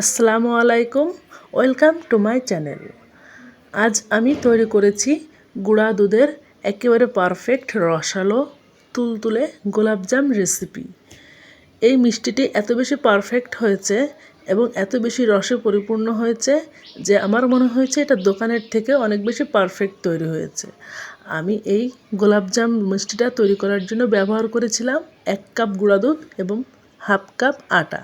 আসসালামু আলাইকুম, welcome to my channel. আজ আমি তৈরি করেছি গুঁড়া দুধের একেবারে পারফেক্ট রসালো, তুলতুলে গোলাপজাম রেসিপি। এই মিষ্টিটি এত বেশি পারফেক্ট হয়েছে এবং এত বেশি রসে পরিপূর্ণ হয়েছে যে আমার মনে হয়েছে এটা দোকানের থেকে অনেক বেশি পারফেক্ট তৈরি হয়েছে। আমি এই গোলাপজাম মিষ্টিটা তৈরি করার জন্য ব্যবহার করেছিলাম এক কাপ গুঁড়া দুধ এবং হাফ কাপ আটা।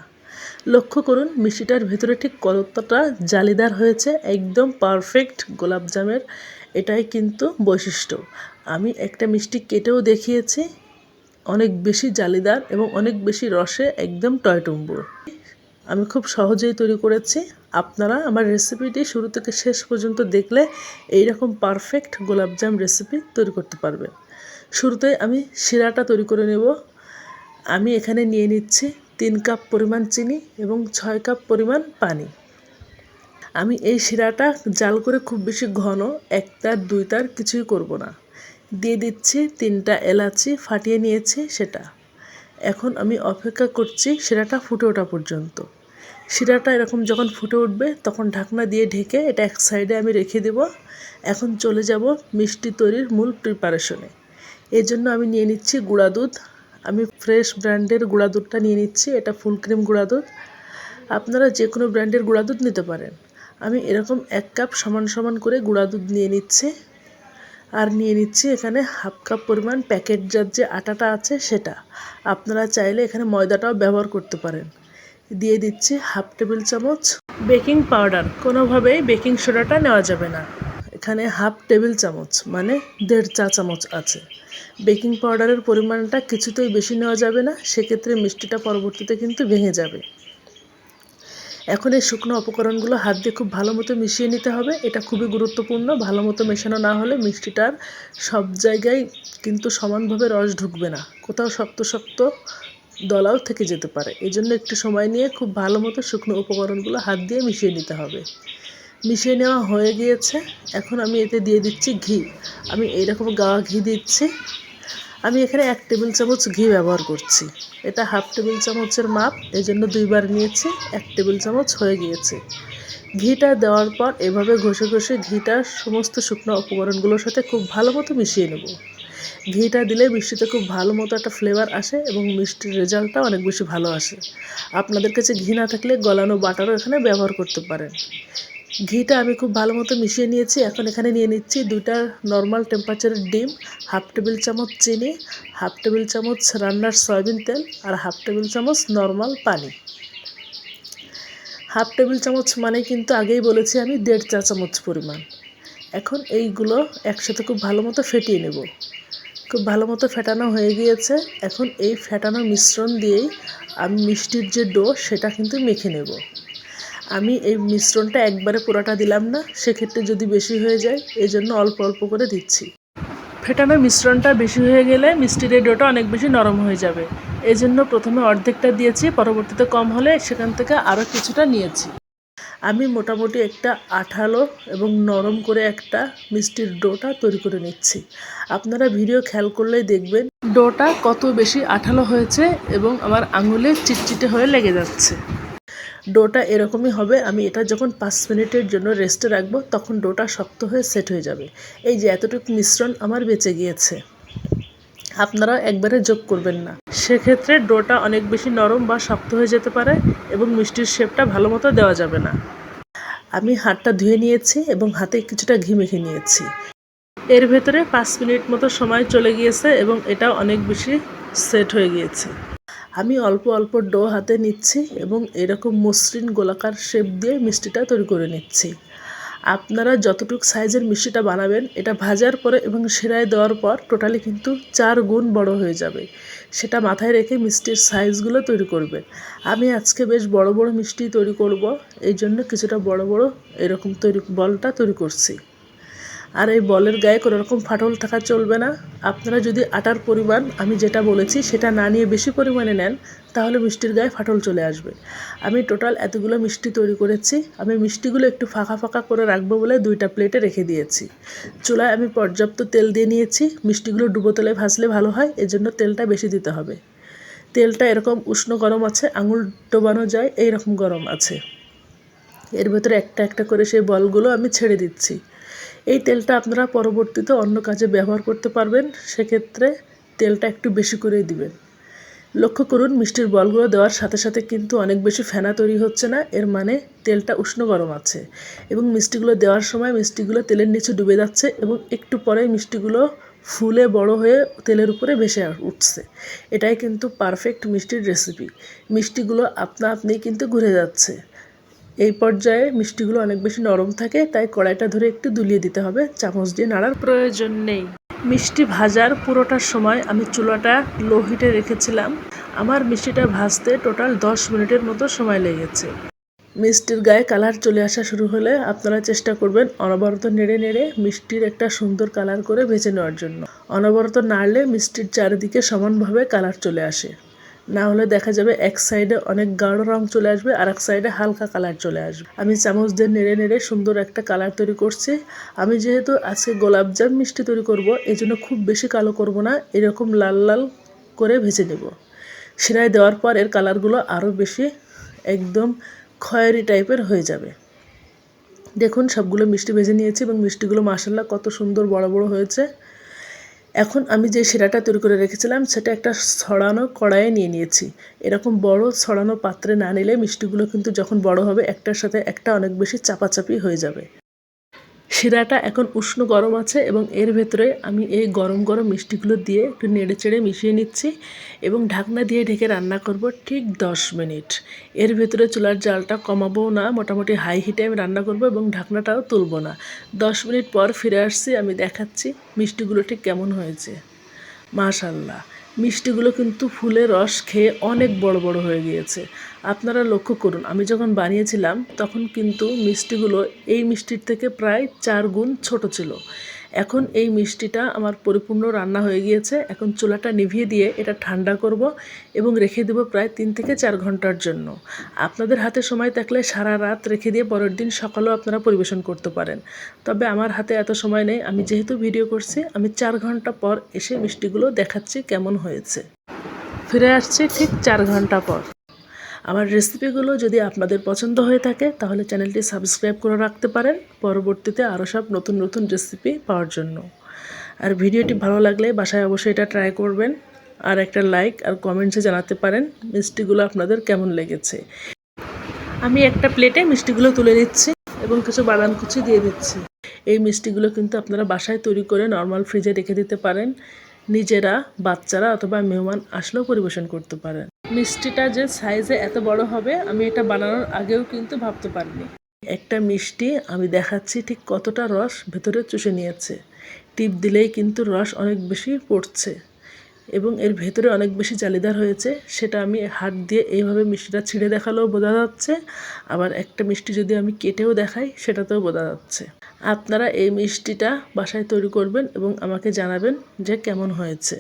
লক্ষ্য করুন, মিষ্টিটার ভেতরে ঠিক কতটা জালিদার হয়েছে, একদম পারফেক্ট গোলাপজামের এটাই কিন্তু বৈশিষ্ট্য। আমি একটা মিষ্টি কেটেও দেখিয়েছি, অনেক বেশি জালিদার এবং অনেক বেশি রসে একদম টয়টুম্বুর আমি খুব সহজেই তৈরি করেছি। আপনারা আমার রেসিপিটি শুরু থেকে শেষ পর্যন্ত দেখলে এই রকম পারফেক্ট গোলাপজাম রেসিপি তৈরি করতে পারবেন। শুরুতে আমি শিরাটা তৈরি করে নেব। আমি এখানে নিয়ে নিচ্ছি তিন কাপ পরিমাণ চিনি এবং ছয় কাপ পরিমাণ পানি। আমি এই শিরাটা জাল করে খুব বেশি ঘন এক তার দুই তার কিছুই করব না। দিয়ে দিচ্ছি তিনটা এলাচি, ফাটিয়ে নিয়েছি সেটা। এখন আমি অপেক্ষা করছি শিরাটা ফুটে ওঠা পর্যন্ত। শিরাটা এরকম যখন ফুটে উঠবে তখন ঢাকনা দিয়ে ঢেকে এটা এক সাইডে আমি রেখে দেব। এখন চলে যাব মিষ্টি তৈরির মূল প্রিপারেশনে এই জন্য আমি নিয়ে নিচ্ছি গুঁড়া দুধ আমি ফ্রেশ ব্র্যান্ডের গুঁড়া দুধটা নিয়ে নিচ্ছি, এটা ফুল ক্রিম গুঁড়া দুধ। আপনারা যে কোনো ব্র্যান্ডের গুঁড়া দুধ নিতে পারেন। আমি এরকম এক কাপ সমান সমান করে গুঁড়া দুধ নিয়ে নিচ্ছি। আর নিয়ে নিচ্ছি এখানে হাফ কাপ পরিমাণ প্যাকেটজাত যে আটাটা আছে সেটা। আপনারা চাইলে এখানে ময়দাটাও ব্যবহার করতে পারেন। দিয়ে দিচ্ছি হাফ টেবিল চামচ বেকিং পাউডার কোনোভাবেই বেকিং সোডাটা নেওয়া যাবে না। এখানে হাফ টেবিল চামচ মানে দেড় চা চামচ আছে। বেকিং পাউডারের পরিমাণটা কিছুতেই বেশি নেওয়া যাবে না, সেক্ষেত্রে মিষ্টিটা পরবর্তীতে কিন্তু ভেঙে যাবে। এখন এই শুকনো উপকরণগুলো হাত দিয়ে খুব ভালো মতো মিশিয়ে নিতে হবে, এটা খুবই গুরুত্বপূর্ণ, ভালো মতো মেশানো না হলে মিষ্টিটার সব জায়গায় কিন্তু সমানভাবে রস ঢুকবে না, কোথাও শক্ত শক্ত দলাও থেকে যেতে পারে। এই জন্য একটু সময় নিয়ে খুব ভালো মতো শুকনো উপকরণগুলো হাত দিয়ে মিশিয়ে নিতে হবে। মিশিয়ে নেওয়া হয়ে গিয়েছে। এখন আমি এতে দিয়ে দিচ্ছি ঘি। আমি এইরকম গাওয়া ঘি দিচ্ছি। আমি এখানে এক টেবিল চামচ ঘি ব্যবহার করছি। এটা হাফ টেবিল চামচের মাপ এই জন্য দুইবার নিয়েছি, এক টেবিল চামচ হয়ে গিয়েছে। ঘিটা দেওয়ার পর এভাবে ঘষে ঘষে ঘিটা সমস্ত শুকনো উপকরণগুলোর সাথে খুব ভালো মতো মিশিয়ে নেব। ঘিটা দিলে মিষ্টিতে খুব ভালো মতো একটা ফ্লেভার আসে এবং মিষ্টির রেজাল্টটা অনেক বেশি ভালো আসে। আপনাদের কাছে ঘি না থাকলে গলানো বাটারও এখানে ব্যবহার করতে পারেন। ঘিটা আমি খুব ভালো মতো মিশিয়ে নিয়েছি। এখন এখানে নিয়ে নিচ্ছি দুইটা নর্মাল টেম্পারেচারের ডিম হাফ টেবিল চামচ চিনি হাফ টেবিল চামচ রান্নার সয়াবিন তেল আর হাফ টেবিল চামচ নর্মাল পানি। হাফ টেবিল চামচ মানে কিন্তু আগেই বলেছি আমি দেড় চা চামচ পরিমাণ। এখন এইগুলো একসাথে খুব ভালো মতো ফেটিয়ে নেব। খুব ভালো মতো ফেটানো হয়ে গিয়েছে। এখন এই ফেটানো মিশ্রণ দিয়েই আমি মিষ্টির যে ডো সেটা কিন্তু মেখে নেব। আমি এই মিশ্রণটা একবারে পুরোটা দিলাম না সেক্ষেত্রে যদি বেশি হয়ে যায় এই জন্য অল্প অল্প করে দিচ্ছি। ফেটানো মিশ্রণটা বেশি হয়ে গেলে মিষ্টির এই ডোটা অনেক বেশি নরম হয়ে যাবে। এই জন্য প্রথমে অর্ধেকটা দিয়েছি পরবর্তীতে কম হলে সেখান থেকে আরও কিছুটা নিয়েছি। আমি মোটামুটি একটা আঠালো এবং নরম করে একটা মিষ্টির ডোটা তৈরি করে নিচ্ছি। আপনারা ভিডিও খেয়াল করলেই দেখবেন। ডোটা কত বেশি আঠালো হয়েছে এবং আমার আঙুলে চিটচিটে হয়ে লেগে যাচ্ছে। ডোটা এরকমই হবে, আমি এটা যখন পাঁচ মিনিটের জন্য রেস্টে রাখব, তখন ডোটা শক্ত হয়ে সেট হয়ে যাবে। এই যে এতটুকু মিশ্রণ আমার বেঁচে গিয়েছে। আপনারা একবারে যোগ করবেন না। সেক্ষেত্রে ডোটা অনেক বেশি নরম বা শক্ত হয়ে যেতে পারে এবং মিষ্টির শেপটা ভালো মতো দেওয়া যাবে না। আমি হাতটা ধুয়ে নিয়েছি এবং হাতে কিছুটা ঘি মেখে নিয়েছি। এর ভেতরে পাঁচ মিনিট মতো সময় চলে গিয়েছে এবং এটা অনেক বেশি সেট হয়ে গিয়েছে। আমি অল্প অল্প ডো হাতে নিচ্ছি এবং এরকম মসৃণ গোলাকার শেপ দিয়ে মিষ্টিটা তৈরি করে নিচ্ছি। আপনারা যতটুকু সাইজের মিষ্টিটা বানাবেন, এটা ভাজার পরে এবং সেরায় দেওয়ার পর টোটালি কিন্তু চার গুণ বড় হয়ে যাবে। সেটা মাথায় রেখে মিষ্টির সাইজগুলো তৈরি করবেন। আমি আজকে বেশ বড় বড় মিষ্টি তৈরি করব, এই জন্য কিছুটা বড় বড় এরকম তৈরি বলটা তৈরি করছি। আর এই বলের গায়ে কোনো রকম ফাটল থাকা চলবে না। আপনারা যদি আটার পরিমাণ, আমি যেটা বলেছি সেটা না নিয়ে বেশি পরিমাণে নেন, তাহলে মিষ্টির গায়ে ফাটল চলে আসবে। আমি টোটাল এতগুলো মিষ্টি তৈরি করেছি। আমি মিষ্টিগুলো একটু ফাঁকা ফাঁকা করে রাখব বলে দুইটা প্লেটে রেখে দিয়েছি। চুলায় আমি পর্যাপ্ত তেল দিয়ে নিয়েছি। মিষ্টিগুলো ডুবো তেলে ভাজলে ভালো হয়, এজন্য তেলটা বেশি দিতে হবে। তেলটা এরকম উষ্ণ গরম আছে, আঙুল ডোবানো যায় এই রকম গরম আছে। এর ভেতরে একটা একটা করে সেই বলগুলো আমি ছেড়ে দিচ্ছি। এই তেলটা আপনারা পরবর্তীতে অন্য কাজে ব্যবহার করতে পারবেন। সেক্ষেত্রে তেলটা একটু বেশি করেই দিবেন। লক্ষ্য করুন, মিষ্টির বলগুলো দেওয়ার সাথে সাথে কিন্তু অনেক বেশি ফেনা তৈরি হচ্ছে না, এর মানে তেলটা উষ্ণ গরম আছে এবং মিষ্টিগুলো দেওয়ার সময় মিষ্টিগুলো তেলের নিচে ডুবে যাচ্ছে এবং একটু পরে মিষ্টিগুলো ফুলে বড় হয়ে তেলের উপরে ভেসে উঠছে। এটাই কিন্তু পারফেক্ট মিষ্টির রেসিপি মিষ্টিগুলো আপনা আপনি কিন্তু ঘুরে যাচ্ছে। এই পর্যায়ে মিষ্টিগুলো অনেক বেশি নরম থাকে, তাই কড়াইটা ধরে একটু দুলিয়ে দিতে হবে। চামচ দিয়ে নাড়ার প্রয়োজন নেই। মিষ্টি ভাজার পুরোটার সময় আমি চুলাটা লো হিটে রেখেছিলাম। আমার মিষ্টিটা ভাজতে টোটাল দশ মিনিটের মতো সময় লেগেছে। মিষ্টির গায়ে কালার চলে আসা শুরু হলে আপনারা চেষ্টা করবেন অনবরত নেড়ে নেড়ে মিষ্টির একটা সুন্দর কালার করে ভেজে নেওয়ার জন্য। অনবরত নাড়লে মিষ্টির চারিদিকে সমানভাবে কালার চলে আসে। না হলে দেখা যাবে এক সাইডে অনেক গাঢ় রং চলে আসবে আর এক সাইডে হালকা কালার চলে আসবে। আমি চামচ দিয়ে নেড়ে নেড়ে সুন্দর একটা কালার তৈরি করছি। আমি যেহেতু আজকে গোলাপজাম মিষ্টি তৈরি করব এই জন্য খুব বেশি কালো করব না, এরকম লাল লাল করে ভেজে নেব। শিরায় দেওয়ার পর এর কালারগুলো আরও বেশি একদম খয়েরি টাইপের হয়ে যাবে। দেখুন, সবগুলো মিষ্টি ভেজে নিয়েছি এবং মিষ্টিগুলো মাসাল্লাহ কত সুন্দর বড় বড় হয়েছে। এখন আমি যে শিরাটা তৈরি করে রেখেছিলাম, সেটা একটা ছড়ানো কড়াইয়ে নিয়ে নিয়েছি। এরকম বড় ছড়ানো পাত্রে না নিলে মিষ্টিগুলো কিন্তু যখন বড় হবে, একটার সাথে একটা অনেক বেশি চাপাচাপি হয়ে যাবে। শিরাটা এখন উষ্ণ গরম আছে এবং এর ভেতরে আমি এই গরম গরম মিষ্টিগুলো দিয়ে একটু নেড়ে চেড়ে মিশিয়ে নিচ্ছি এবং ঢাকনা দিয়ে ঢেকে রান্না করব ঠিক দশ মিনিট। এর ভেতরে চুলার জালটা কমাবো না, মোটামুটি হাই হিটে আমি রান্না করব এবং ঢাকনাটাও তুলব না। দশ মিনিট পর ফিরে আসছি, আমি দেখাচ্ছি মিষ্টিগুলো ঠিক কেমন হয়েছে। মাশাল্লাহ। মিষ্টিগুলো কিন্তু ফুলের রস খেয়ে অনেক বড় বড় হয়ে গিয়েছে। আপনারা লক্ষ্য করুন, আমি যখন বানিয়েছিলাম, তখন কিন্তু মিষ্টিগুলো এই মিষ্টির থেকে প্রায় চার গুণ ছোট ছিল। এখন এই মিষ্টিটা আমার পরিপূর্ণ রান্না হয়ে গিয়েছে। এখন চুলাটা নিভিয়ে দিয়ে এটা ঠান্ডা করব এবং রেখে দেবো প্রায় তিন থেকে চার ঘণ্টার জন্য। আপনাদের হাতে সময় থাকলে সারা রাত রেখে দিয়ে পরের দিন সকালেও আপনারা পরিবেশন করতে পারেন। তবে আমার হাতে এত সময় নেই। আমি যেহেতু ভিডিও করছি, আমি চার ঘণ্টা পর এসে মিষ্টিগুলো দেখাচ্ছি কেমন হয়েছে। ফিরে আসছি ঠিক চার ঘণ্টা পর। আমার রেসিপিগুলো যদি আপনাদের পছন্দ হয়ে থাকে, তাহলে চ্যানেলটি সাবস্ক্রাইব করে রাখতে পারেন। পরবর্তীতে আরও সব নতুন নতুন রেসিপি পাওয়ার জন্য। আর ভিডিওটি ভালো লাগলে বাসায় অবশ্যই এটা ট্রাই করবেন। আর একটা লাইক আর কমেন্টসে জানাতে পারেন মিষ্টিগুলো আপনাদের কেমন লেগেছে। আমি একটা প্লেটে মিষ্টিগুলো তুলে নিচ্ছি এবং কিছু বাদাম কুচি দিয়ে দিচ্ছি। এই মিষ্টিগুলো কিন্তু আপনারা বাসায় তৈরি করে নর্মাল ফ্রিজে রেখে দিতে পারেন। নিজেরা, বাচ্চারা অথবা মেহমান আসলেও পরিবেশন করতে পারেন। মিষ্টিটা যে সাইজে এত বড় হবে, আমি এটা বানানোর আগেও কিন্তু ভাবতে পারিনি। একটা মিষ্টি আমি দেখাচ্ছি ঠিক কতটা রস ভেতরে চুষে নিয়েছে। টিপ দিলেই কিন্তু রস অনেক বেশি পড়ছে এবং এর ভেতরে অনেক বেশি জালিদার হয়েছে। সেটা আমি হাত দিয়ে এইভাবে মিষ্টিটা ছিঁড়ে দেখালেও বোঝা যাচ্ছে। আবার একটা মিষ্টি যদি আমি কেটেও দেখাই, সেটাতেও বোঝা যাচ্ছে। আপনারা এই মিষ্টিটা বাসায় তৈরি করবেন এবং আমাকে জানাবেন যে কেমন হয়েছে।